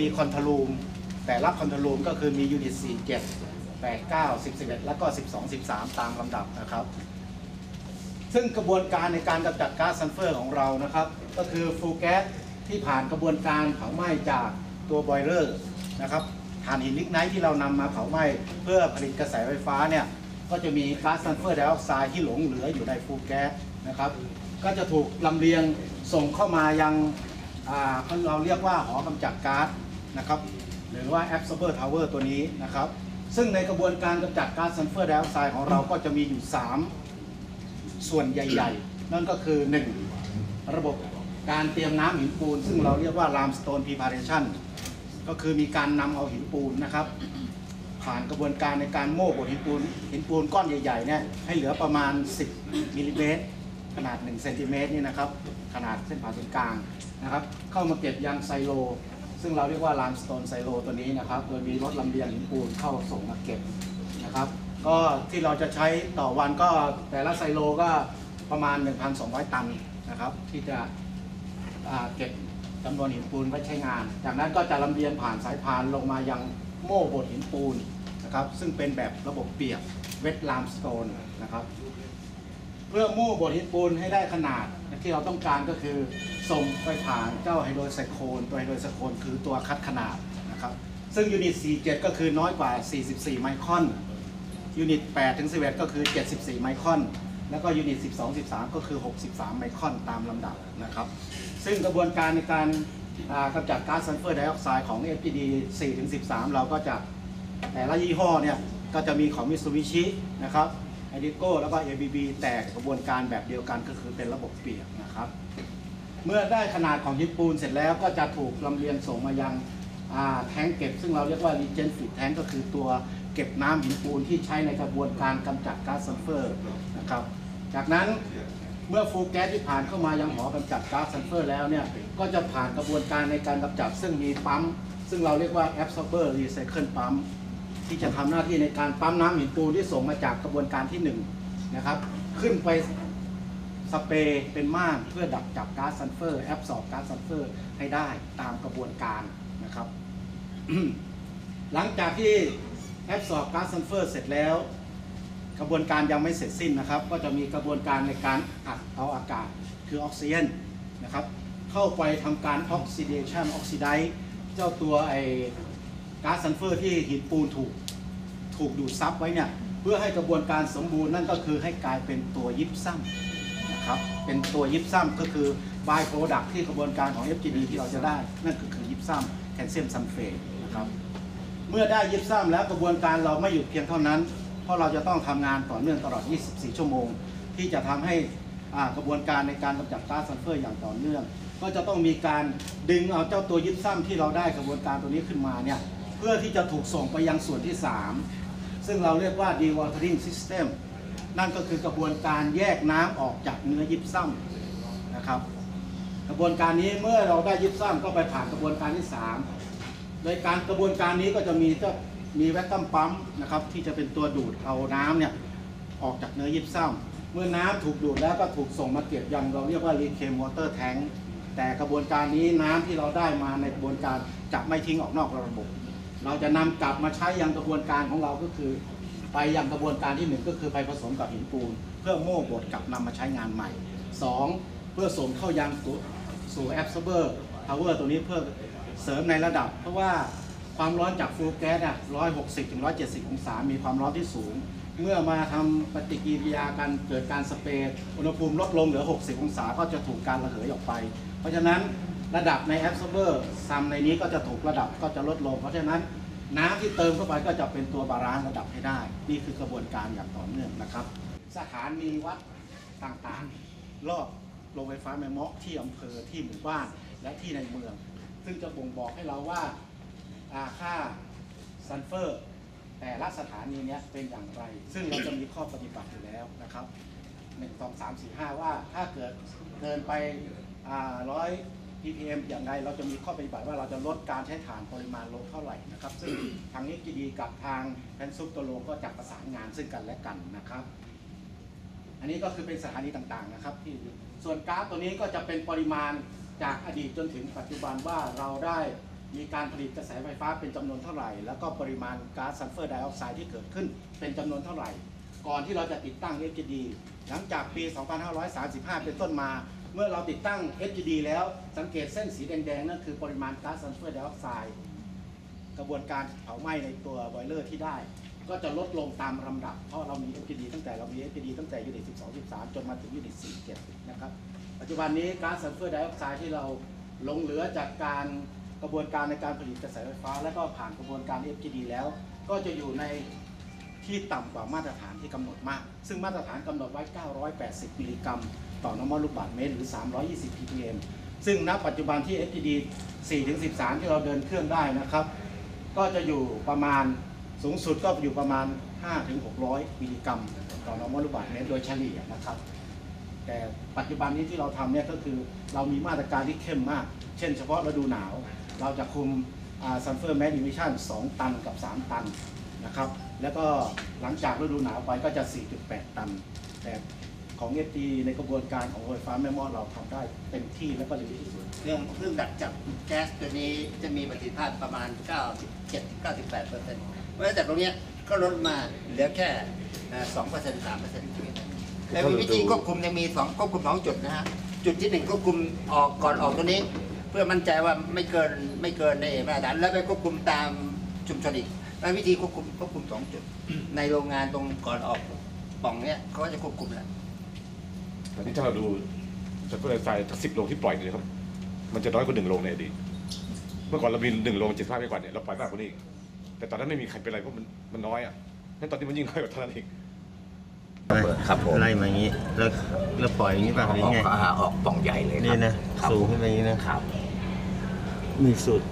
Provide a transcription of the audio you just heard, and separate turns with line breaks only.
มีคอนโทรลูมแต่ละคอนโทรลูมก็คือมียูนิต4 7 8 9 10 11 แล้วก็ 12 13 ตามลำดับนะครับ ซึ่งกระบวนการในการกำจัดก๊าซซัลเฟอร์ของเรานะครับ ก็คือฟูแก๊สที่ผ่านกระบวนการเผาไหม้จากตัวบอยเลอร์นะครับถ่านหินลิกไนท์ที่เรานำมาเผาไหม้เพื่อผลิตกระแสไฟฟ้าเนี่ยก็จะมีก๊าซซัลเฟอร์ไดออกไซด์ที่หลงเหลืออยู่ในฟูแก๊สนะครับ ก็จะถูกลำเลียงส่งเข้ามายัง เราเรียกว่าหอกำจัดก๊าซนะครับหรือว่า absorber tower ตัวนี้นะครับ ซึ่งในกระบวนการกำจัดก๊าซซัลเฟอร์ไดออกไซด์ของเราก็จะมีอยู่ 3 ส่วนใหญ่ๆ นั่นก็คือ 1. ระบบการเตรียมน้ำหินปูน ซึ่งเราเรียกว่า limestone preparation ก็คือมีการนำเอาหินปูนนะครับ ผ่านกระบวนการในการโม่บดหินปูนหินปูนก้อนใหญ่ๆเนี่ยให้เหลือประมาณ 10มิลลิเมตร ขนาด1เซนติเมตรนี่นะครับขนาดเส้นผ่าศูนย์กลางนะครับเข้ามาเก็บยังไซโล ซึ่งเราเรียกว่า limestone ไซโลตัวนี้นะครับโดยมีรถลำเลียงหินปูนเข้าส่งมาเก็บนะครับก็ที่เราจะใช้ต่อวันก็แต่ละไซโลก็ประมาณ 1,200 ตันนะครับที่จะเก็บจำนวนหินปูนไว้ใช้งาน จากนั้นก็จะลำเลียงผ่านสายพานลงมายังโม่บดหินปูนนะครับซึ่งเป็นแบบระบบเปียกเวทลามสโตนนะครับ เพื่อโม่บดหินปูนให้ได้ขนาดที่เราต้องการก็คือส่งไปผ่านเจ้าไฮโดรไซโคนตัวไฮโดรไซโคนคือตัวคัดขนาดนะครับซึ่งยูนิต 47 ก็คือน้อยกว่า 44 ไมครอนยูนิต8ถึง11 ก็คือ 74 ไมครอน แล้วก็ยูนิต 12 13 ก็คือ 63 ไมครอนตามลำดับนะครับ ซึ่งกระบวนการในการกำจัดก๊าซซัลเฟอร์ไดออกไซด์ของ FGD 4 ถึง 13 เราก็จะแต่ละยี่ห้อเนี่ย ก็จะมีของมิ t ซูบิชินะครับ ไอดิโก้แล้วก็ ABB แต่กระบวนการแบบเดียวกันก็คือเป็นระบบเปียกนะครับ เมื่อได้ขนาดของหินปูนเสร็จแล้วก็จะถูกลำเลียงส่งมายังแทงเก็บ ซึ่งเราเรียกว่า regen feed tank ก็คือตัวเก็บน้ำหินปูนที่ใช้ในกระบวนการกำจัดก๊าซซัลเฟอร์นะครับจากนั้นเมื่อฟูแก๊สที่ผ่านเข้ามายังหอกำจัดก๊าซซัลเฟอร์แล้วเนี่ยก็จะผ่านกระบวนการในการกำจัดซึ่งมีปั๊มซึ่งเราเรียกว่า absorber recycle pump ที่จะทำหน้าที่ในการปั๊มน้ำหินปูนที่ส่งมาจากกระบวนการที่หนึ่งนะครับ ขึ้นไปสเปรย์เป็นม่านเพื่อดักจับก๊าซซัลเฟอร์แอบสอบก๊าซซัลเฟอร์ให้ได้ตามกระบวนการนะครับ หลังจากที่แอบสอบก๊าซซัลเฟอร์เสร็จแล้ว กระบวนการยังไม่เสร็จสิ้นนะครับ ก็จะมีกระบวนการในการอัดเอาอากาศคือออกซิเจนนะครับ เข้าไปทำการออกซิเดชันออกซิไดเจ้าตัวไอ ก๊าซซัลเฟอร์ที่หินปูนถูกถูกดูดซับไว้เนี่ยเพื่อให้กระบวนการสมบูรณ์นั่นก็คือให้กลายเป็นตัวยิบซ้ำนะครับเป็นตัวยิบซ้ำก็คือบายโปรดักที่กระบวนการของ FGD ที่เราจะได้ นั่นก็คือยิบซ้ำแคลเซียมซัลเฟตนะครับเมื่อได้ยิบซ้ำแล้วกระบวนการเราไม่หยุดเพียงเท่านั้น เพราะเราจะต้องทำงานต่อเนื่องตลอด 24 ชั่วโมง ที่จะทำให้อ่ากระบวนการในการกำจัดก๊าซซัลเฟอร์อย่างต่อเนื่อง ก็จะต้องมีการดึงเอาเจ้าตัวยิบซ้ำที่เราได้กระบวนการตัวนี้ขึ้นมาเนี่ย พื่อที่จะถูกส่งไปยังส่วนที่ 3 ซึ่งเราเรียกว่า dewatering system นั่นก็คือกระบวนการแยกน้ำออกจากเนื้อยิบซ้ำนะครับ กระบวนการนี้เมื่อเราได้ยิบซ้ำก็ไปผ่านกระบวนการที่ 3 โดยการกระบวนการนี้ก็จะมีก็มีแวคตัมปั๊มนะครับที่จะเป็นตัวดูดเอาน้ำเนี่ยออกจากเนื้อยิบซ้ำเมื่อน้ำถูกดูดแล้วก็ถูกส่งมาเก็บยังเราเรียกว่า reclaim water tank แต่กระบวนการนี้น้ำที่เราได้มาในกระบวนการจะไม่ทิ้งออกนอกระบบ เราจะนำกลับมาใช้ยังกระบวนการของเราก็คือ ไปยังกระบวนการที่หนึ่งก็คือไปผสมกับหินปูน เพื่อโม่บดกลับนำมาใช้งานใหม่สองเพื่อส่งเข้ายังตัวสู่ absorber power ตัวนี้เพื่อเสริมในระดับ เพราะว่าความร้อนจากฟูแก๊สอะ160ถึง170องศา มีความร้อนที่สูง เมื่อมาทำปฏิกิริยากันเกิดการสเปรย์อุณหภูมิลดลงเหลือ 60 องศาก็จะถูกการระเหยออกไป เพราะฉะนั้น ระดับใน absorber ซัมในนี้ก็จะถูกระดับก็จะลดลง เพราะฉะนั้นน้ำที่เติมเข้าไปก็จะเป็นตัวบาลานซ์ระดับให้ได้ นี่คือกระบวนการอย่างต่อเนื่องนะครับ สถานีวัดต่างๆ รอบโรงไฟฟ้าแม่เมาะที่อำเภอที่หมู่บ้านและที่ในเมือง ซึ่งจะบ่งบอกให้เราว่าอ่าค่าซัลเฟอร์ แต่ละสถานีนี้เป็นอย่างไร ซึ่งเราจะมีข้อปฏิบัติอยู่แล้วนะครับหนึ่งสองสามสี่ห้าว่าถ้าเกิดเดินไปร้อย ppm อย่างไรเราจะมีข้อปฏิบัติว่าเราจะลดการใช้ถ่านปริมาณลงเท่าไหร่นะครับ ซึ่งทางนี้กีดีกับทางแพนซุปตโลก็จะประสานงานซึ่งกันและกันนะครับ อันนี้ก็คือเป็นสถานีต่างๆนะครับที่ส่วนกราฟตัวนี้ก็จะเป็นปริมาณจากอดีตจนถึงปัจจุบันว่าเราได้มีการผลิตกระแสไฟฟ้าเป็นจำนวนเท่าไหร่ แล้วก็ปริมาณก๊าซซัลเฟอร์ไดออกไซด์ที่เกิดขึ้นเป็นจำนวนเท่าไหร่ ก่อนที่เราจะติดตั้ง FGD หลังจากปี 2535 เป็นต้นมา เมื่อเราติดตั้ง FGD แล้วสังเกตเส้นสีแดงๆนั่นคือปริมาณก๊าซซัลเฟอร์ไดออกไซด์กระบวนการเผาไหม้ในตัวบอยเลอร์ที่ได้ ก็จะลดลงตามลำดับ เพราะเรามี FGD ตั้งแต่เรามี FGD ตั้งแต่ยูนิต12 13 จนมาถึงยูนิต47นะครับปัจจุบันนี้ก๊าซซัลเฟอร์ไดออกไซด์ที่เราหลงเหลือจากการกระบวนการในการผลิตกระแสไฟฟ้า และก็ผ่านกระบวนการ FGD แล้ว ก็จะอยู่ในที่ต่ำกว่ามาตรฐานที่กำหนดมาก ซึ่งมาตรฐานกำหนดไว้ 980 มิลลิกรัม ต่อน้ำมันลูกบาศก์เมตรหรือ 320 ppm ซึ่งณปัจจุบันที่ FGD 4-13 ที่เราเดินเครื่องได้นะครับ ก็จะอยู่ประมาณสูงสุดก็อยู่ประมาณ 5-600 มิลลิกรัม ต่อน้ำมันลูกบาศก์เมตรโดยเฉลี่ยนะครับ แต่ปัจจุบันนี้ที่เราทำเนี่ยก็คือเรามีมาตรการที่เข้มมาก เช่นเฉพาะฤดูหนาว เราจะคุมซัลเฟอร์แม d ดิมิชัน2 ตันกับ 3 ตันนะครับ แล้วก็หลังจากฤดูหนาวไปก็จะ 4.8 ตัน แต่ ของ FD ในกระบวนการของโรงไฟฟ้าแม่มอดเราทำได้เต็มที่แล้วก็ดีที่สุด
เรื่องเครื่องดักจับแก๊สตัวนี้จะมีประสิทธิภาพประมาณ 97-98เปอร์เซ็นต์เพราะฉะนั้นจากตรงเนี้ยก็ลดมาเหลือแค่2เปอร์เซ็นต์3เปอร์เซ็นต์แต่มีวิธีควบคุมยังมีสองควบคุมสองจุดนะฮะจุดที่หนึ่งควบคุมออกก่อนออกตัวนี้ เพื่อมั่นใจว่าไม่เกินไม่เกินในมาตรฐานแล้วไปควบคุมตามชุมชนอีกแล้ววิธีควบคุมควบคุมสองจุดในโรงงานตรงก่อนออกปล่องเนี้ยเขาก็จะควบคุมแล้ว
ตอนนี้ถ้าเราดูซัลเฟอร์ไดออกไซด์ทั้งสิบโรงที่ปล่อยเนี่ยครับ มันจะน้อยกว่าหนึ่งโรงในอดีตเมื่อก่อนเรามีหนึ่งโรงเจ็ดสิบห้าเมกะวัตต์เนี่ยเราปล่อยมากกว่านี้อีกแต่ตอนนั้นไม่มีใครเป็นไรเพราะมันมันน้อยอะนั่นตอนนี้มันยิ่งน้อยกว่าเท่านั้นอีก
ครับผม
ไล่มาอย่างนี้ แล้วแล้วปล่อยอย่างนี้ป่ะหรือไง
ออกอ่าออกปล่องใหญ่เลยครับ
นี่นะ
ครับ
สูงขึ้นไปอย่างนี้นะ
ครับ
มีสุด